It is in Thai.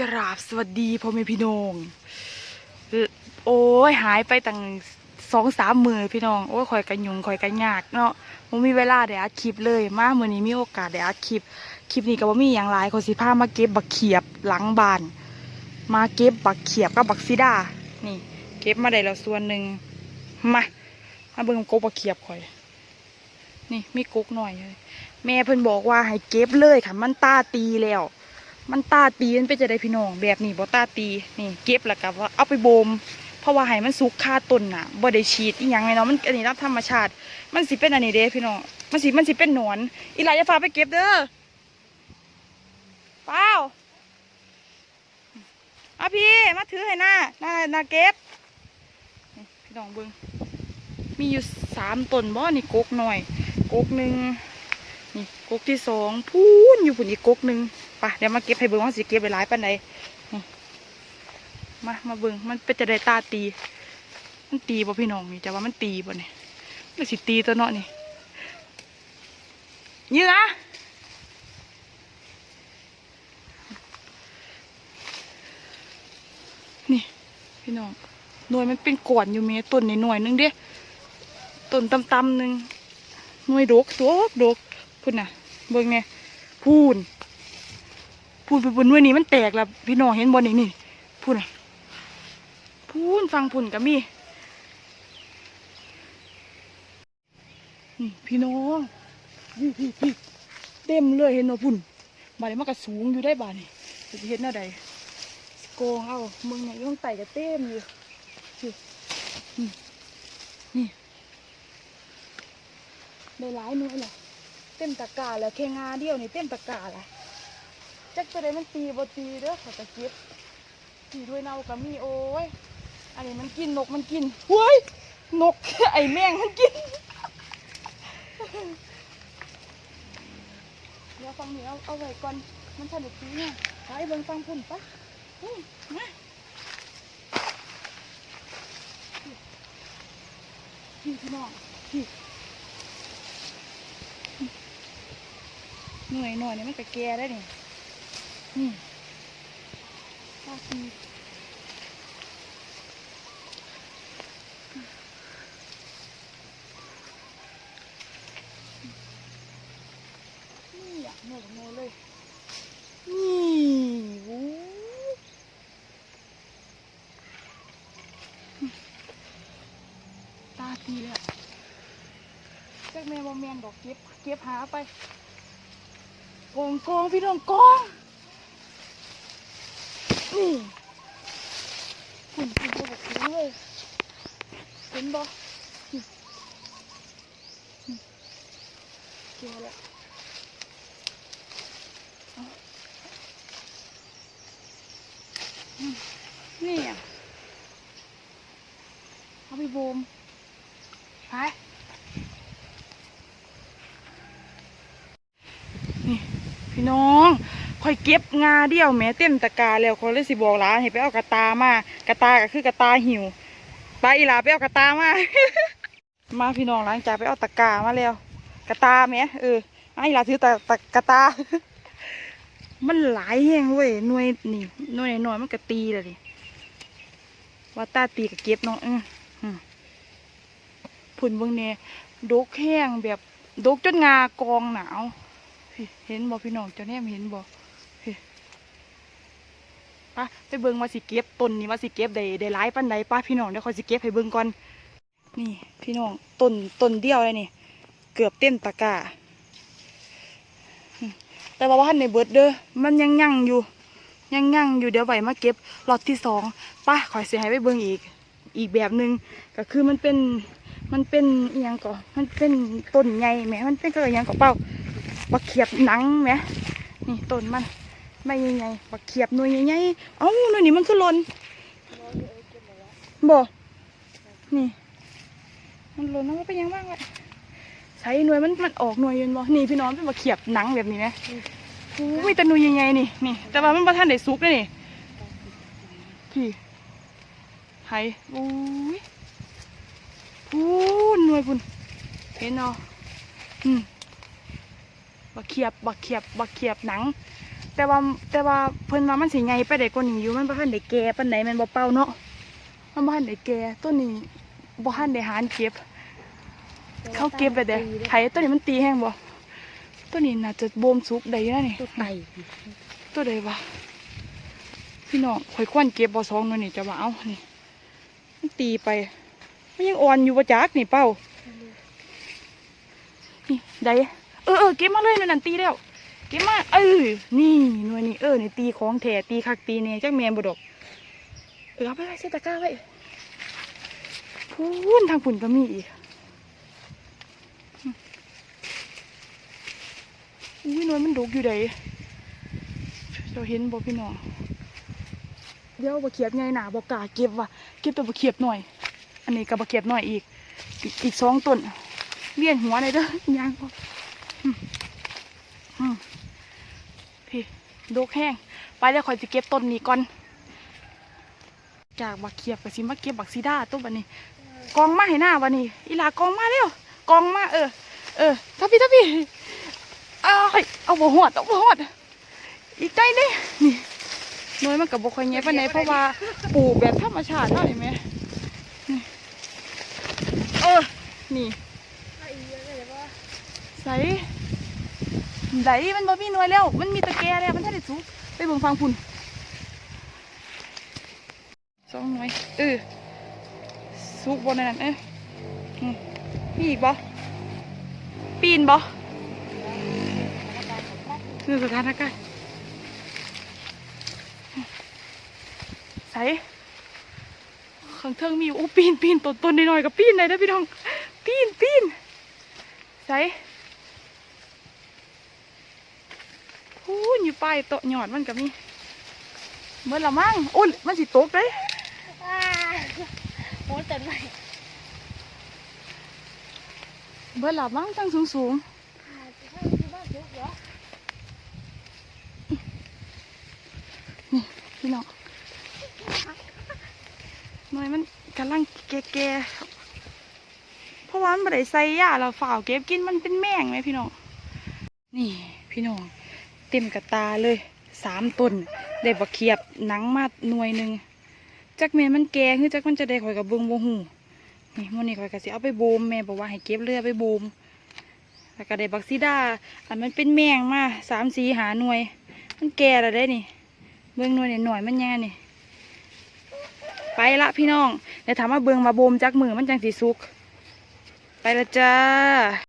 กราบสวัสดีพ่อแม่พี่น้อง โอ้ยหายไปตั้งสองสามมือพี่น้อง โอ้ยคอยกันยุงคอยกันยากเนาะผมมีเวลาได้อัดคลิปเลยมาเมื่อนี้มีโอกาสได้อัดคลิป คลิปนี้ก็บ่มีอย่างไรขอสิพามาเก็บบักเขียบหลังบาน มาเก็บบักเขียบกับบักซิดา นี่ เก็บมาได้แล้วส่วนหนึ่งมามาเบิ่งกกบักเขียบคอย นี่มีกกหน่อยเลยแม่เพิ่นบอกว่าให้เก็บเลยค่ะมันตาตีแล้ว มันตาตีมันเป็นจะได้พี่น้องแบบนี้บ่ตาตีนี่เก็บแล้วก็ว่าเอาไปโบมเพราะว่าให้มันสุกคาต้นน่ะบ่ได้ฉีดอีหยังไงเนาะมันอันนี้รับธรรมชาติ มันสิเป็นอันนี้เด้พี่น้องมันสิมันสิเป็นหนอนอีหลายอย่าพาไปเก็บเด้อเปล่าเอาพี่มาถือให้หน้าหน้าหน้าเก็บพี่น้องเบิ่งมีอยู่สามต้นบ่นี่กกหน่อยกกหนึ่งนี่กกที่สองพูนอยู่พุ่นอีกกกหนึ่ง ไปเดี๋ยวมาเก็บให้เบิ่งว่าสิเก็บไปหลายปานใดนี่มามาเบิ่งมันเป็นจะได้ตาตี มันตีบ่พี่น้องนี่จะว่ามันตีบ่เนี่ยมันสิตีตัวเนาะนี่ยื้อนะนี่พี่น้องหน่วยมันเป็นก่อนอยู่เมต้นในหน่วยนึงเด้ต้นตำๆหนึงหน่วยดกตัวดกพุ่นน่ะเบิ่งเนี่ยพูน พูนไปบนด้วยนี้มันแตกแล้วพี่น้องเห็นบนนี้นี่พูนพูนฟังพุ่นก็มีนี่พี่น้องพี่พี่พี่เต็มเลยเห็นเนาะพุ่นบาดนี้มันก็สูงอยู่ได้บาดนี่จะเห็นหน้าใดโกงเอามึงเนี่ยย่องไต่ก็เต็มอยู่นี่นี่นี่ได้หลายหน่วยเลยเต็มตะกร้าแล้วแค่งาเดียวนี่เต็มตะกร้าละ จักตัวใดมันตีบ่ตีเด้อขอยตะเก็บตีด้วยเนาก็มีโอ้ย อันนี้มันกินนกมันกินเฮ้ยนกไอแมงมันกินเดี๋ยวฟังนี้เอาเอาไว้ก่อนมันทันได้ตีเนี่ยไปเบิ่งฟังพุ่นปะอุ้ยมาพี่พี่น้องพี่หน่วยหน่อยนี่มันก็แก่ได้นี่ นี่ตาตีนี่อะหน่วยหน่วยเลย นี่วู้ตาตีแล้วจักแม่บ่แมนดอกเก็บ เก็บหาไปกองกองพี่น้องกอง นี่คุณคุณบอกเลยเห็นบ่นี่นี่เจอแล้วเอาอืมนี่อะเอาไปบูมไปนี่พี่น้อง คอยเก็บงาเดียวแม่เต็มตะกร้าแล้วคอยเลยสิบอกหลานให้ไปเอากระตามากระตาก็คือกระตาหิวไปอีหลาไปเอากระตามา มาพี่น้องหลังจากไปเอาตะกร้ามาแล้ว กระตาแม่เออไอ้หลาถือตะตะกระตา มันหลายแห้งเว้ยหน่วยนี่หน่วยหน่อยมันกระตีเลยดิว่าตาตีกับเก็บน้องอออืมพุ่นเบิ่งเนี่ยดกแห้งแบบดกจนงากองหนาว เห็นบ่พี่น้องเจ้าแนมเห็นบ่พี่ ป้าไปเบิ่งว่าสิเก็บต้นนี้ว่าสิเก็บได้ได้หลายปานใดป้าพี่น้องเดี๋ยวคอยสิเก็บให้เบิ่งก่อน นี่ พี่น้องต้นต้นเดียวเลยนี่ เกือบเต็มตะกร้าแต่ว่าว่านในเบิดเด้อมันยังยั่งอยู่ ยังยั่งอยู่เดี๋ยวไว้มาเก็บล็อตที่สองป้าคอยสิให้ไปเบิ่งอีก อีกแบบหนึ่งก็คือมันเป็นมันเป็นอหยังก่อมันเป็นต้นใหญ่แหมมันเป็นก็อหยังก่อเปล่าบักเขียบหนังไหมนี่ต้นมัน ไม่ใหญ่ๆบักเขียบหน่วยใหญ่ๆเอ้าหน่วยนี้มันคือลนบ่นี่ มันหลนแล้วมันเป็นยังบ้างวะใช้หน่วยมันมันออกหน่วยยืนบ่นี่พี่น้องเป็นบักเขียบหนังแบบนี้นะโอ้ยแต่หน่วยใหญ่ๆนี่นี่ แต่ว่ามันประทันได้สุกเลยนี่พี่ไห้โอ้ยพูนหน่วยพุ่นเห็นเนาะอืมบักเขียบบักเขียบบักเขียบหนัง แต่ว่าแต่ว่าเพิ่นว่ามันสิใหญ่ไปได้กว่านี้อยู่มันบ่ทันได้แก่ปานใดแม่นบ่เป่าเนาะมันบ่ทันได้แก่ต้นนี้บ่ทันได้หารเก็บ เขาเก็บไปเด้ไผต้นนี้มันตีแห้งบ่ต้นนี้น่าจะบ่มสุกได้อยู่นะนี่ตัวไตตัวใดวะพี่น้องข่อยควนเก็บบ่สองหน่วยนี่จะว่าเอานี่มันตีไปมันยังอ่อนอยู่บ่จักนี่เป้านี่ได้เออเออเก็บมาเลยหน่วยนั่นตีแล้ว ก็บมาเออนี่หน่วยนี่เออนี่ตีของแท้ตีคักตีแน่จักแมนบดกเออเอาไปไว้ใส่ตะก้าไว้พูนทางฝุ่นก็มีอีกอุ้ยหน่วยมันดกอยู่ใดเราเห็นบ่พี่น้องเดี๋ยวบะเขียบไงหนาบอกาเก็บว่ะเก็บตัวบะเขียบหน่อย อันนี้กับบะเขียบหน่อยอีก อีกสองต้นเลี้ยนหัวเลยเด้อยางพอมอืมพี่ ดกแห้งไปเดี๋ยวคอยจะเก็บต้นนี้ก่อน จากบักเขียบกับสิมาเก็บบักซีด้าตัวบันนี้ กองมาให้หน้าบันนี้อีหลากองมาเร็วกองมาเออ เออทับพี่ทับพี่เอาเอาบ่หอดเอาบ่หอดอีกใจนี่นี่หน้อยมันกับบกคอยเงี้ยปานไหนเพราะว่าปลูกแบบธรรมชาติเท่านี้ไหมนี่เออนี่ใส่ ไดมันบ่มีหน่วยแล้ว มันมีตะแกรงแล้วมันถ้าได้สุกไปเบิ่งฟังพุ่นสองหน่วยเออสุกบนนั้นเอ้ยอืมมีอีกบ่ปีนบ่คือสถานการณ์ใส่ข้างเทิงมีอยู่อู้ปีนปีนต้นต้นน้อยๆกับปีนเลยนะพี่น้องปีนปีนใส่ พูนอยู่ป้ายโตะหยอดมันกับมีเมื่อละมั่งอุ้ยมันสิตกเลยโอ้แต่ไหนเมื่อละมั่งตั้งสูงสูงๆพี่น้องหน่อยมันกำลังแก่ๆเพราะว่ามันไม่ได้ใส่ยาเราฝ่าวเก็บกินมันเป็นแมงไหมพี่น้อง นี่พี่น้อง เต็มกระตาเลยสามต้นได้บักเขียบหนังมาหน่วยหนึ่งจักแม่มันแก่คือจักมันจะได้ข่อยกับเบิงบ่หูนี่มันนี่ข่อยก็สิเอาไปโบมแม่บอกว่าให้เก็บเรือไปโบมแล้วก็ได้บักซีดาอันมันเป็นแมงมาสามสีหาหน่วย มันแก่แล้วได้นี่ เบิ่งหน่วยเนี่ยหน่อยมันแยังนี่ ไปละพี่น้องเดี๋ยวถามว่าเบิงมาโบมจักมือมันจังสีสุก ไปละจ้า